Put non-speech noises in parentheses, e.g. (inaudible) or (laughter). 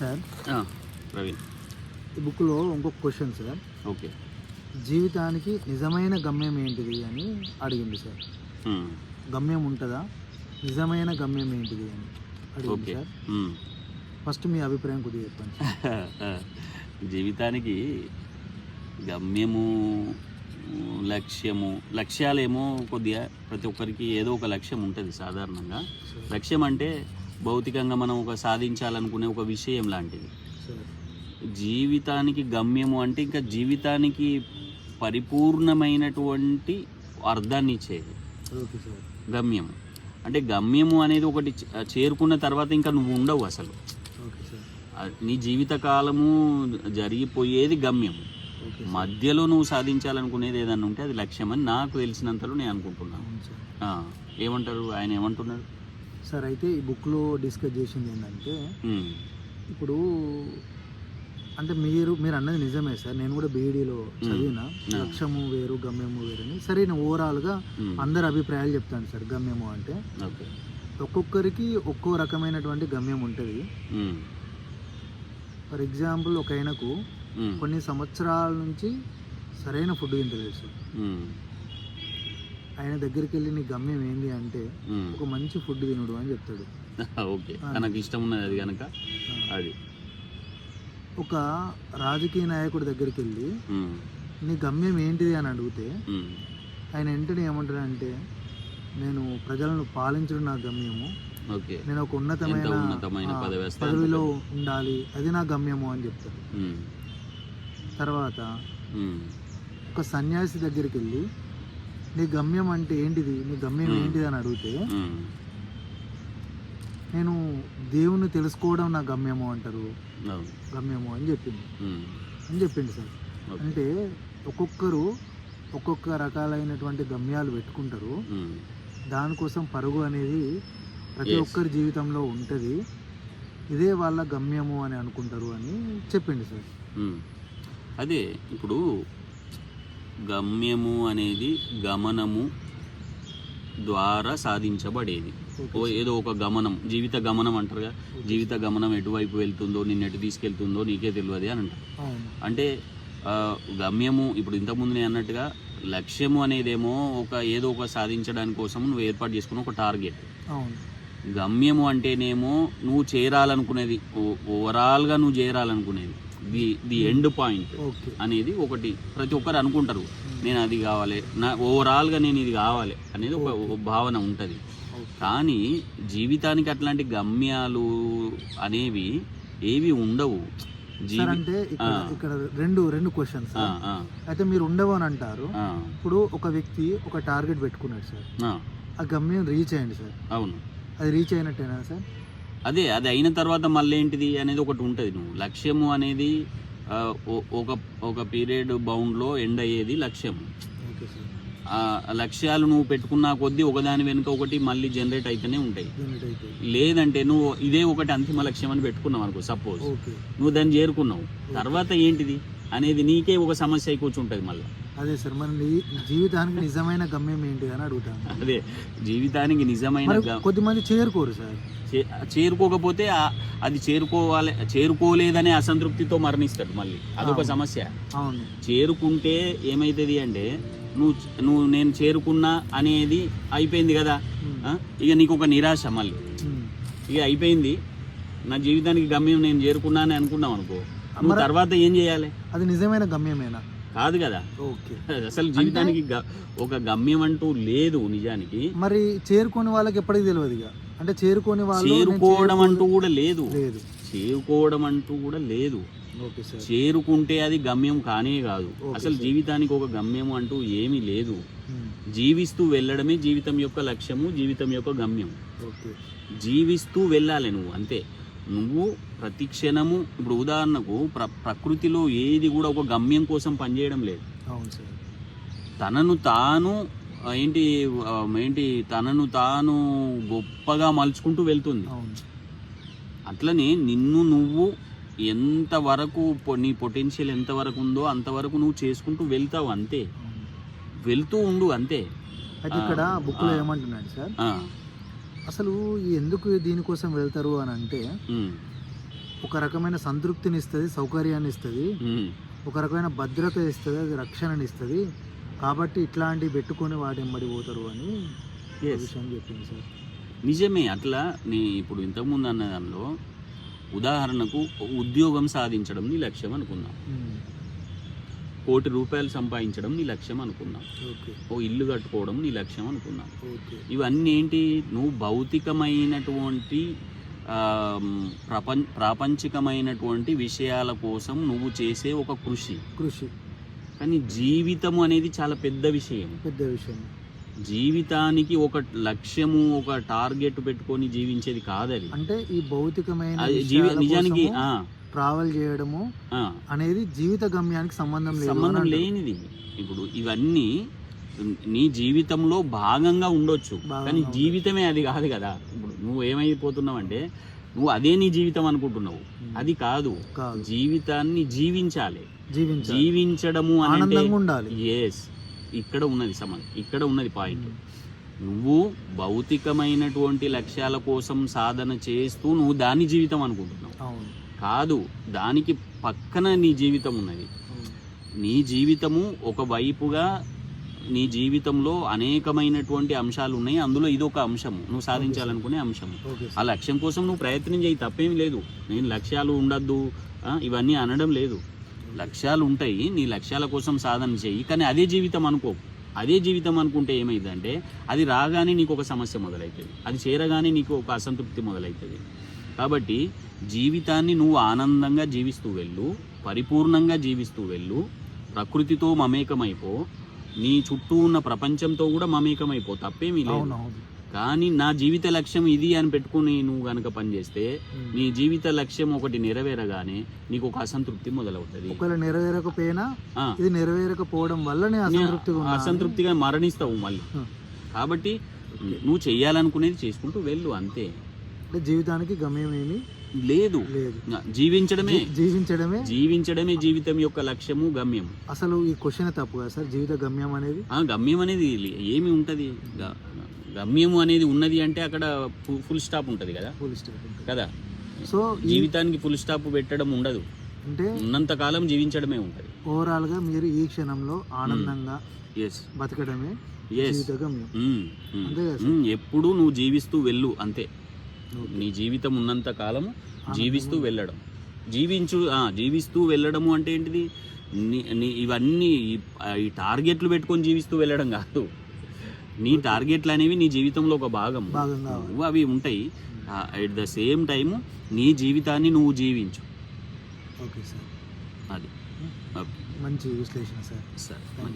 Sir. Praveen. ఈ బుక్లో ఇంకొక క్వశ్చన్ సార్. ఓకే. జీవితానికి నిజమైన గమ్యం ఏంటిది అని అడిగింది సార్. గమ్యం ఉంటుందా? నిజమైన గమ్యం ఏంటిది అని అడిగింది ఓకే. సార్. ఫస్ట్ మీ అభిప్రాయం కొద్దిగా చెప్పండి. జీవితానికి గమ్యము లక్ష్యము లక్ష్యాలేమో కొద్దిగా ప్రతి ఒక్కరికి ఏదో ఒక లక్ష్యం ఉంటుంది సాధారణంగా. లక్ష్యం అంటే భౌతికంగా మనం ఒక సాధించాలనుకునే ఒక విషయం లాంటిది. జీవితానికి గమ్యము అంటే ఇంకా జీవితానికి పరిపూర్ణమైనటువంటి అర్థాన్ని ఇచ్చేది. గమ్యము. అంటే గమ్యము అనేది ఒకటి చేరుకున్న తర్వాత ఇంకా నువ్వు ఉండవు అసలు. నీ జీవిత కాలము జరిగిపోయేది గమ్యం ఓకే సార్. మధ్యలో నువ్వు సాధించాలనుకునేది ఏదన్నా ఉంటే అది లక్ష్యం అని నాకు తెలిసినంతలో నేను అనుకుంటున్నాను. ఏమంటారు? ఆయన ఏమంటున్నారు? సార్ అయితే ఈ బుక్లో డిస్కస్ చేసింది ఏంటంటే ఇప్పుడు అంటే మీరు మీరు అన్నది నిజమే సార్. నేను కూడా బీఈడీలో చదివిన ఆ. లక్ష్యము వేరు గమ్యము వేరు అని సరే నేను ఓవరాల్గా అందరు అభిప్రాయాలు చెప్తాను సార్ గమ్యము అంటే. ఓకే. ఒక్కొక్కరికి ఒక్కో రకమైనటువంటి గమ్యం ఉంటుంది. ఫర్ ఎగ్జాంపుల్ ఒక ఆయనకు కొన్ని సంవత్సరాల నుంచి సరైన ఫుడ్ తింటలేదు సార్. ఆయన దగ్గరికి వెళ్ళి నీ గమ్యం ఏంది అంటే. ఒక మంచి ఫుడ్ తినుడు అని చెప్తాడు. (laughs) ఓకే. తనకు ఇష్టం ఉన్నది అది కనుక. అది. ఒక రాజకీయ నాయకుడి దగ్గరికి వెళ్ళి నీ గమ్యం ఏంటిది అని అడిగితే ఆయన వెంటనే ఏమంటాడంటే నేను ప్రజలను పాలించడం నా గమ్యము. ఓకే. నేను ఒక ఉన్నతమైన పదవిలో ఉండాలి. అది నా గమ్యము అని చెప్తాడు. తర్వాత ఒక సన్యాసి దగ్గరికి వెళ్ళి నీ గమ్యం అంటే ఏంటిది? నీ గమ్యం. ఏంటిది అని అడిగితే నేను దేవుణ్ణి తెలుసుకోవడం నా గమ్యము అంటారు. గమ్యము అని చెప్పింది. అని చెప్పింది సార్. అంటే ఒక్కొక్కరు ఒక్కొక్క రకాలైనటువంటి గమ్యాలు పెట్టుకుంటారు. దానికోసం పరుగు అనేది ప్రతి. ఒక్కరి జీవితంలో ఉంటుంది. ఇదే వాళ్ళ గమ్యము అని అనుకుంటారు అని చెప్పింది సార్. అదే ఇప్పుడు గమ్యము అనేది గమనము ద్వారా సాధించబడేది. ఓ ఏదో ఒక గమనం జీవిత గమనం అంటారుగా జీవిత గమనం ఎటువైపు వెళ్తుందో నిన్ను ఎటు తీసుకెళ్తుందో నీకే తెలియదు అని అంటారు. అంటే గమ్యము ఇప్పుడు ఇంతకుముందు నేను అన్నట్టుగా లక్ష్యము అనేదేమో ఒక ఏదో ఒక సాధించడానికి కోసం నువ్వు ఏర్పాటు చేసుకున్న ఒక టార్గెట్. గమ్యము అంటేనేమో నువ్వు చేరాలనుకునేది ఓ- ఓవరాల్గా నువ్వు చేరాలనుకునేది. ది ది ఎండ్ పాయింట్ అనేది ఒకటి. ప్రతి ఒక్కరు అనుకుంటారు నేను అది కావాలి నా ఓవరాల్గా నేను ఇది కావాలి అనేది ఒక భావన ఉంటుంది. కానీ జీవితానికి అట్లాంటి గమ్యాలు అనేవి ఏవి ఉండవు. సార్ అంటే ఇక్కడ రెండు రెండు క్వశ్చన్స్ అయితే మీరు ఉండవు అని అంటారు. ఇప్పుడు ఒక వ్యక్తి ఒక టార్గెట్ పెట్టుకున్నాడు సార్ ఆ, ఆ గమ్యం రీచ్ అయ్యండి సార్ అవును. అది రీచ్ అయినట్టేనా సార్ అదే అది అయిన తర్వాత మళ్ళీ ఏంటిది అనేది ఒకటి ఉంటుంది. నువ్వు లక్ష్యము అనేది ఒక ఒక పీరియడ్ బౌండ్లో ఎండ్ అయ్యేది లక్ష్యము. లక్ష్యాలు నువ్వు పెట్టుకున్న కొద్దీ ఒకదాని వెనుక ఒకటి మళ్ళీ జనరేట్ అయితేనే ఉంటాయి. లేదంటే నువ్వు ఇదే ఒకటి అంతిమ లక్ష్యం అని పెట్టుకున్నావు అనుకో సపోజ్. నువ్వు దాన్ని చేరుకున్నావు. తర్వాత ఏంటిది? అనేది నీకే ఒక సమస్య అయి కూర్చుంటుంది మళ్ళీ. అదే సార్ మరి నీ జీవితానికి నిజమైన గమ్యం ఏంటి అని అడుగుతాను. అదే జీవితానికి నిజమైన కొద్దిమంది చేరుకోరు సార్. చేరుకోకపోతే అది చేరుకోవాలి చేరుకోలేదనే అసంతృప్తితో మరణిస్తాడు మళ్ళీ. అదొక. సమస్య. అవును. చేరుకుంటే ఏమవుతుంది అంటే నువ్వు నువ్వు నేను చేరుకున్నా అనేది అయిపోయింది కదా? ఇక నీకు ఒక నిరాశ మళ్ళీ. ఇక అయిపోయింది. నా జీవితానికి గమ్యం నేను చేరుకున్నా అని అనుకున్నావు అనుకో నువ్వు తర్వాత ఏం చేయాలి? అది నిజమైన గమ్యమేనా? కాదు కదా. ఓకే. అసలు జీవితానికి ఒక గమ్యం అంటూ లేదు నిజానికి. మరి చేరుకోని వాళ్ళకి ఎప్పటికి తెలియదు ఇక. అంటే చేరుకోని వాళ్ళు చేరుకోవడం అంటూ కూడా లేదు. లేదు. చేరుకోవడం అంటూ కూడా లేదు. చేరుకుంటే అది గమ్యం కానే కాదు. అసలు. జీవితానికి ఒక గమ్యం అంటూ ఏమీ లేదు. జీవిస్తూ వెళ్ళడమే జీవితం యొక్క లక్ష్యము జీవితం యొక్క గమ్యం ఓకే. జీవిస్తూ వెళ్ళాలి నువ్వు అంతే. నువ్వు ప్రతి క్షణము ఇప్పుడు ఉదాహరణకు ప్ర ప్రకృతిలో ఏది కూడా ఒక గమ్యం కోసం పనిచేయడం లేదు. అవును సార్. తనను తాను ఏంటి ఏంటి తనను తాను గొప్పగా మలుచుకుంటూ వెళ్తుంది. అవును. అట్లనే నిన్ను నువ్వు ఎంతవరకు నీ పొటెన్షియల్ ఎంతవరకు ఉందో అంతవరకు నువ్వు చేసుకుంటూ వెళ్తావు అంతే. వెళ్తూ ఉండు అంతే. అయితే ఇక్కడ ఆ, బుక్లో ఆ. ఏమంటున్నాడు సార్? అసలు ఎందుకు దీనికోసం వెళ్తారు అని అంటే ఒక రకమైన సంతృప్తిని ఇస్తుంది సౌకర్యాన్ని ఇస్తుంది ఒక రకమైన భద్రత ఇస్తుంది అది రక్షణని ఇస్తుంది. కాబట్టి ఇట్లాంటివి పెట్టుకొని వాటి ఎంబడి పోతారు అని. విషయం చెప్పింది సార్. నిజమే అట్లా నీ ఇప్పుడు ఇంతకుముందు అన్న దానిలో ఉదాహరణకు ఉద్యోగం సాధించడం నీ లక్ష్యం అనుకుందాం. కోటి రూపాయలు సంపాదించడం నీ లక్ష్యం అనుకుందాం. ఓకే. ఓ ఇల్లు కట్టుకోవడం నీ లక్ష్యం అనుకుందాం. ఓకే. ఇవన్నీ ఏంటి? నువ్వు భౌతికమైనటువంటి ప్రపంచ ప్రాపంచికమైనటువంటి విషయాల కోసం నువ్వు చేసే ఒక కృషి. కృషి. కానీ జీవితము అనేది చాలా పెద్ద విషయం. పెద్ద విషయం. జీవితానికి ఒక లక్ష్యము ఒక టార్గెట్ పెట్టుకొని జీవించేది కాదది. అంటే ఈ భౌతికమైన నిజానికి ట్రావెల్ చేయడము అనేది జీవిత గమ్యానికి సంబంధం లేదు సంబంధం. లేనిది. ఇప్పుడు ఇవన్నీ నీ జీవితంలో భాగంగా ఉండొచ్చు. కానీ. జీవితమే అది కాదు కదా. ఇప్పుడు నువ్వు ఏమైపోతున్నావు అంటే నువ్వు అదే నీ జీవితం అనుకుంటున్నావు. అది కాదు. జీవితాన్ని జీవించాలి. జీవించడము అంటే ఎస్ ఇక్కడ ఉన్నది సమన్ ఇక్కడ ఉన్నది పాయింట్ నువ్వు భౌతికమైనటువంటి లక్ష్యాల కోసం సాధన చేస్తూ నువ్వు దాని జీవితం అనుకుంటున్నావు. కాదు దానికి పక్కన నీ జీవితం ఉన్నది. నీ జీవితము ఒక వైపుగా నీ జీవితంలో అనేకమైనటువంటి అంశాలు ఉన్నాయి. అందులో ఇది ఒక అంశము. నువ్వు సాధించాలనుకునే అంశము. ఆ లక్ష్యం కోసం నువ్వు ప్రయత్నం చేయి తప్పేం లేదు. నేను లక్ష్యాలు ఉండద్దు. ఇవన్నీ అనడం లేదు. లక్ష్యాలు ఉంటాయి. నీ లక్ష్యాల కోసం సాధన చేయి. కానీ అదే జీవితం అనుకో. అదే జీవితం అనుకుంటే ఏమైందంటే అది రాగానే నీకు ఒక సమస్య మొదలవుతుంది అది చేరగానే నీకు ఒక అసంతృప్తి మొదలవుతుంది కాబట్టి జీవితాన్ని నువ్వు ఆనందంగా జీవిస్తూ వెళ్ళు పరిపూర్ణంగా జీవిస్తూ వెళ్ళు ప్రకృతితో మమేకమైపో నీ చుట్టూ ఉన్న ప్రపంచంతో కూడా మమేకమైపో తప్పేమీ లేదు కానీ నా జీవిత లక్ష్యం ఇది అని పెట్టుకుని నువ్వు గనక పనిచేస్తే. నీ జీవిత లక్ష్యం ఒకటి నెరవేరగానే నీకు ఒక అసంతృప్తి మొదలవుతుంది ఒకవేళ నెరవేరకపోయినా ఇది నెరవేరకపోవడం వల్ల అసంతృప్తిగా. అసంతృప్తిగా మరణిస్తావు మళ్ళీ. కాబట్టి నువ్వు చెయ్యాలనుకునేది చేసుకుంటూ వెళ్ళు అంతే అంటే జీవితానికి గమ్యం ఏమీ లేదు. జీవించడమే. జీవించడమే. జీవించడమే జీవితం యొక్క లక్ష్యము గమ్యం. అసలు ఈ క్వశ్చన్ తప్పు కదా సార్? జీవిత గమ్యం అనేది? ఆ గమ్యం అనేది ఏమి ఉంటది? గ- గమ్యము అనేది ఉన్నది అంటే అక్కడ ఫుల్ స్టాప్ ఉంటది కదా? Full stop. కదా? సో జీవితానికి ఫుల్ స్టాప్ పెట్టడం ఉండదు. అంటే ఉన్నంత కాలం జీవించడమే ఉంటది. ఓవరాల్గా మీరు ఈ క్షణంలో ఆనందంగా ఎస్ బతకడమే ఎస్ జీవిత గమ్యం. అంతే? ఎప్పుడు నువ్వు జీవిస్తూ వెళ్ళు అంతే. నీ జీవితం ఉన్నంత కాలం జీవిస్తూ వెళ్ళడం. జీవించు జీవిస్తూ వెళ్ళడము అంటే ఏంటిది? ఇవన్నీ ఈ- టార్గెట్లు పెట్టుకొని జీవిస్తూ వెళ్ళడం కాదు. నీ టార్గెట్లు అనేవి నీ జీవితంలో ఒక భాగం. నువ్వు అవి ఉంటాయి. అట్ ద సేమ్ టైము నీ జీవితాన్ని నువ్వు జీవించు. Okay sir. అది. మంచి విశ్లేషణ సార్. సరే